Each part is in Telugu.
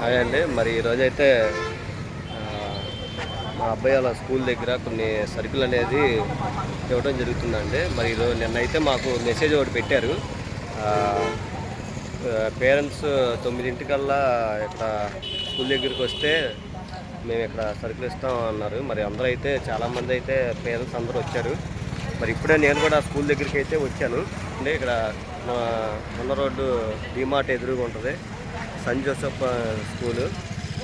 హాయ్ అండి. మరి ఈరోజు అయితే మా అబ్బాయి వాళ్ళ స్కూల్ దగ్గర కొన్ని సరుకులు అనేది ఇవ్వడం జరుగుతుందండి. మరి ఈరోజు నిన్నైతే మాకు మెసేజ్ ఒకటి పెట్టారు. పేరెంట్స్ తొమ్మిదింటికల్లా ఇక్కడ స్కూల్ దగ్గరికి వస్తే మేము ఇక్కడ సరుకులు ఇస్తాం అన్నారు. మరి అందరూ అయితే చాలామంది అయితే పేరెంట్స్ అందరూ వచ్చారు. మరి ఇప్పుడే నేను కూడా స్కూల్ దగ్గరికి అయితే వచ్చాను. అంటే ఇక్కడ మా ఉన్న రోడ్డు డిమార్ట్ ఎదురుగా ఉంటుంది. Saint Joseph school.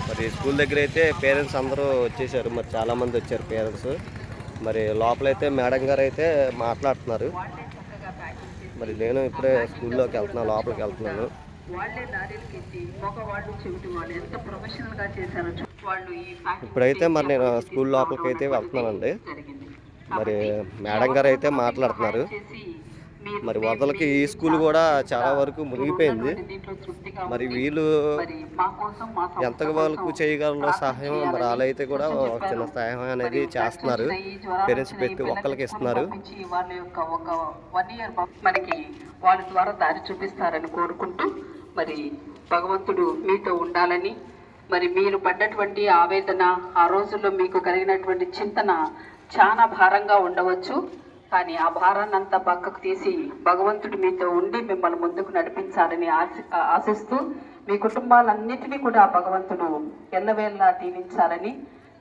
మరి స్కూల్ దగ్గర అయితే పేరెంట్స్ అందరూ వచ్చేసారు. మరి చాలామంది వచ్చారు పేరెంట్స్. మరి లోపలైతే మేడం గారు అయితే మాట్లాడుతున్నారు. మరి నేను ఇప్పుడే స్కూల్లోకి వెళ్తున్నాను లోపలికి వెళ్తున్నాను. ఇప్పుడైతే మరి నేను స్కూల్ లోపలికి అయితే వెళ్తున్నానండి. మరి మేడం గారు అయితే మాట్లాడుతున్నారు. మీరు వరదలకి ఈ స్కూల్ కూడా చాలా వరకు మునిగిపోయింది. మరి వీళ్ళు ఎంత వరకు చేయగలరో సహాయం మరి వాళ్ళైతే కూడా ఒక చిన్న సహాయం అనేది చేస్తున్నారు. పేరెంట్స్ ప్రతి ఒక్కరికి ఇస్తున్నారు. మనకి వాళ్ళ ద్వారా దారి చూపిస్తారని కోరుకుంటూ మరి భగవంతుడు మీతో ఉండాలని మరి మీరు పడ్డటువంటి ఆవేదన ఆ రోజుల్లో మీకు కలిగినటువంటి చింతన చాలా భారంగా ఉండవచ్చు. కానీ ఆ భారాన్ని అంతా పక్కకు తీసి భగవంతుడు మీతో ఉండి మిమ్మల్ని ముందుకు నడిపించాలని ఆశి ఆశిస్తూ మీ కుటుంబాలన్నిటినీ కూడా భగవంతుడు ఎల్లవేళలా దీవించాలని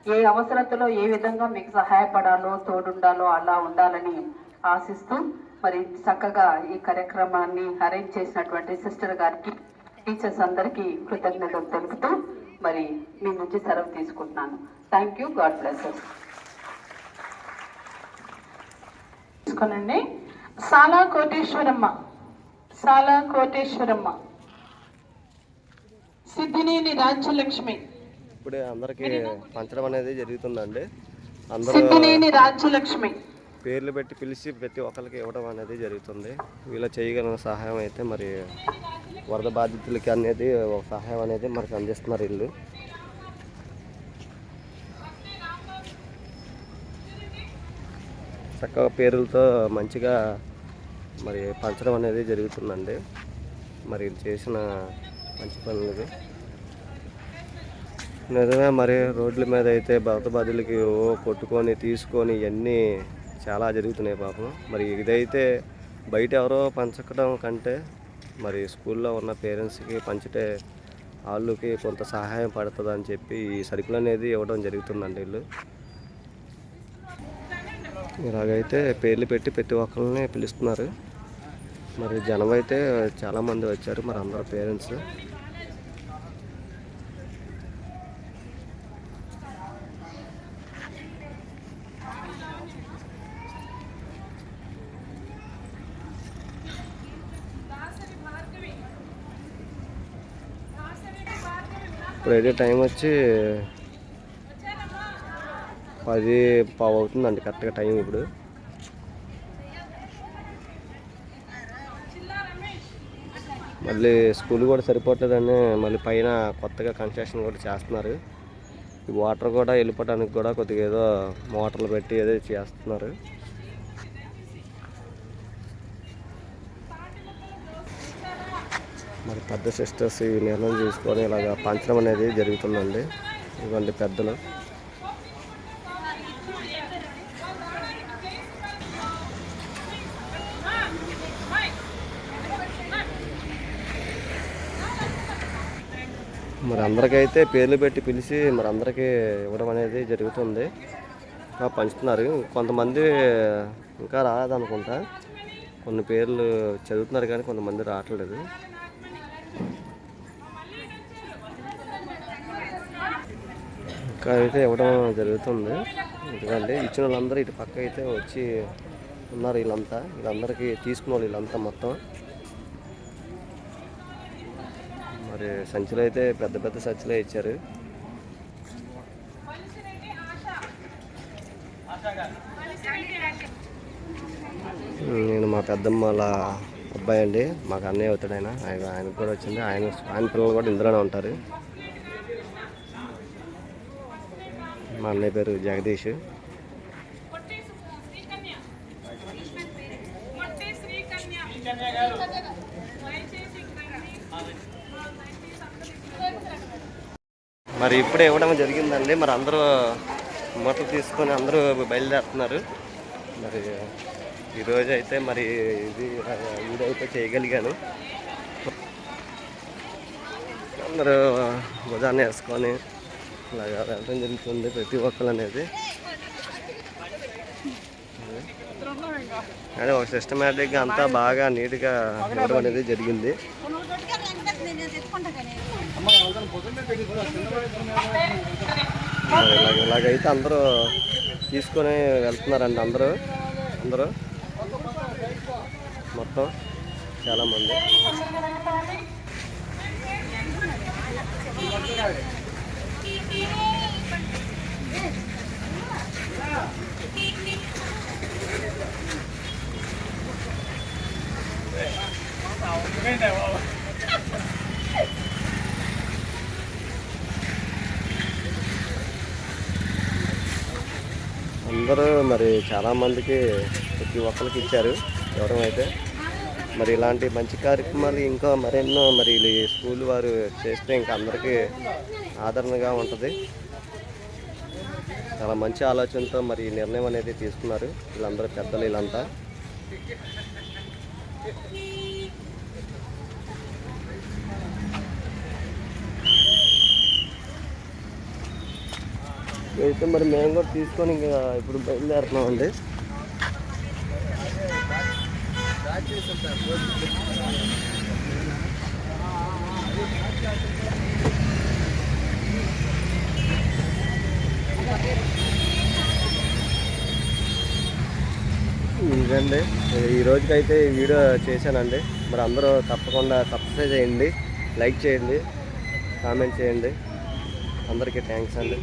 ఏ అవసరతలో ఏ విధంగా మీకు సహాయపడాలో తోడుండాలో అలా ఉండాలని ఆశిస్తూ మరి చక్కగా ఈ కార్యక్రమాన్ని అరేంజ్ చేసినటువంటి సిస్టర్ గారికి టీచర్స్ అందరికీ కృతజ్ఞతలు తెలుపుతూ మరి మీ నుంచి సెలవు తీసుకుంటున్నాను. Thank you. గాడ్ బ్లెస్ తీసుకోనండి. సాలా కోటేశ్వరమ్మ. సాలా కోటేశ్వరమ్మ. సిద్ధినేని రాజ్యలక్ష్మి. ఇప్పుడే అందరికీ పంచడం అనేది జరుగుతుందండి. సిద్ధినేని రాజ్యలక్ష్మి. పేర్లు పెట్టి పిలిచి ప్రతి ఒక్కరికి ఇవ్వడం అనేది జరుగుతుంది. వీళ్ళు చేయగలిగిన సహాయం అయితే మరి వరద బాధితులకి అనేది ఒక సహాయం అనేది మనకు అందిస్తున్నారు వీళ్ళు. చక్కగా పేర్లతో మంచిగా మరి పంచడం అనేది జరుగుతుందండి. మరి చేసిన మంచి పనులు నిజమే మరి రోడ్ల మీద అయితే భరత బాధలకి ఓ కొట్టుకొని తీసుకొని ఇవన్నీ చాలా జరుగుతున్నాయి పాపం మరి ఇదైతే బయట ఎవరో పంచకడం కంటే మరి స్కూల్లో ఉన్న పేరెంట్స్కి పంచితే వాళ్ళకి కొంత సహాయం పడుతుంది అని చెప్పి ఈ సరుకులు అనేది ఇవ్వడం జరుగుతుందండి వీళ్ళు. ఇలాగైతే పేర్లు పెట్టి ప్రతి ఒక్కరిని పిలుస్తున్నారు. మరి జనం అయితే చాలామంది వచ్చారు. మరి అందరు పేరెంట్స్. ఇప్పుడైతే టైం వచ్చి పది పావు అవుతుందండి కరెక్ట్గా టైం ఇప్పుడు. మళ్ళీ స్కూల్ కూడా సరిపోవట్లేదని మళ్ళీ పైన కొత్తగా కన్స్ట్రక్షన్ కూడా చేస్తున్నారు. ఈ వాటర్ కూడా వెళ్ళిపోవడానికి కూడా కొద్దిగా ఏదో మోటార్లు పెట్టి ఏదో చేస్తున్నారు. మరి పెద్ద సిస్టర్స్ ఈ నిర్ణయం చూసుకొని ఇలాగ పంచడం అనేది జరుగుతుందండి. ఇవ్వండి పెద్దలు. మరి అందరికైతే పేర్లు పెట్టి పిలిచి మరి అందరికీ ఇవ్వడం అనేది జరుగుతుంది. ఇంకా పంచుతున్నారు. కొంతమంది ఇంకా రాదనుకుంటా కొన్ని పేర్లు చదువుతున్నారు కానీ కొంతమంది రావట్లేదు. ఇంకా అయితే ఇవ్వడం జరుగుతుంది. ఎందుకంటే ఇచ్చిన వాళ్ళందరూ ఇటు పక్క అయితే వచ్చి ఉన్నారు వీళ్ళంతా. వీళ్ళందరికీ తీసుకున్న వాళ్ళు వీళ్ళంతా మొత్తం. మరి సంచులు అయితే పెద్ద పెద్ద సంచులే ఇచ్చారు. నేను మా పెద్దమ్మ వాళ్ళ అబ్బాయి అండి. మాకు అన్నయ్య అవుతాడు ఆయన. ఆయన ఆయనకు కూడా వచ్చింది. ఆయన ఆయన పిల్లలు కూడా ఇందులోనే ఉంటారు. మా అన్నయ్య పేరు జగదీష్. మరి ఇప్పుడే ఇవ్వడం జరిగిందండి. మరి అందరూ మూటలు తీసుకొని అందరూ బయలుదేరుతున్నారు. మరి ఈరోజు అయితే మరి ఇది వీడియో అయితే చేయగలిగాను అందరూ భుజాన్ని వేసుకొని ఇలాగా వెళ్ళడం జరుగుతుంది ప్రతి ఒక్కరు అనేది. కానీ ఒక సిస్టమేటిక్గా అంతా బాగా నీట్గా ఇవ్వడం అనేది జరిగింది. ఇలాగైతే అందరూ తీసుకొని వెళ్తున్నారండి అందరూ. అందరూ. మొత్తం చాలామంది. అందరూ మరి చాలామందికి ప్రతి ఒక్కరికి ఇచ్చారు. ఎవరం అయితే మరి ఇలాంటి మంచి కార్యక్రమాలు ఇంకా మరెన్నో మరి స్కూల్ వారు చేస్తే ఇంకా అందరికీ ఆదరణగా ఉంటుంది. చాలా మంచి ఆలోచనతో మరి ఈ నిర్ణయం అనేది తీసుకున్నారు. వీళ్ళందరూ పెద్దలు వీళ్ళంతా. అయితే మరి మేము కూడా తీసుకొని ఇంకా ఇప్పుడు బయలుదేరుతున్నామండి. ఇదండి. ఈ రోజుకైతే ఈ వీడియో చేశానండి. మరి అందరూ తప్పకుండా సబ్స్క్రైబ్ చేయండి లైక్ చేయండి కామెంట్ చేయండి. అందరికీ థ్యాంక్స్ అండి.